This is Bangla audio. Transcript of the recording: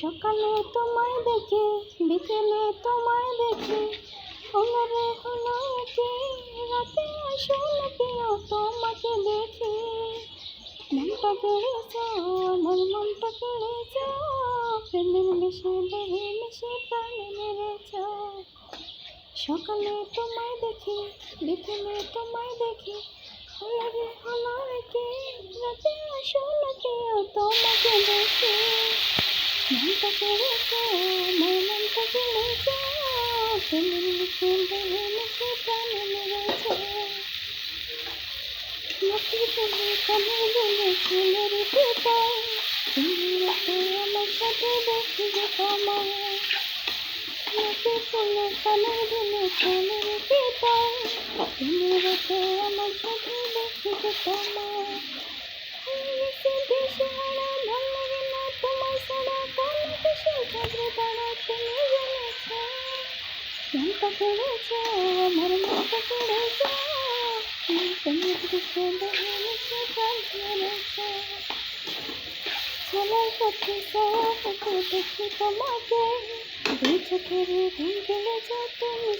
সকালে তোমায় দেখে, বিকেলে তোমায় দেখি হলো রে হলো কি রাতে আসলে প্রিয় তোমাকে দেখে। মনটা কেড়েছ আমার মনটা কেড়েছ প্রেমের মিশে, দেহে মিশে, প্রাণে মেরেছ। সকালে তোমায় দেখি, বিকেলে তোমায় দেখি হলো রে হলো কি রাতে আসলে প্রিয় তোমাকে দেখি। মনটা আমার মনটা কেড়েছ প্রেমের মিশে দেহে মিশে প্রাণে মেরেছ নাকি তুমি কানে বলে ফুলের পিতায় তুমি রাতে আমার সাথে মনটা কেড়েছ আমার মনটা কেড়েছ চলার পথে পথে দেখি তোমাকে দুই চোখের ঘুম কেড়েছ তুমি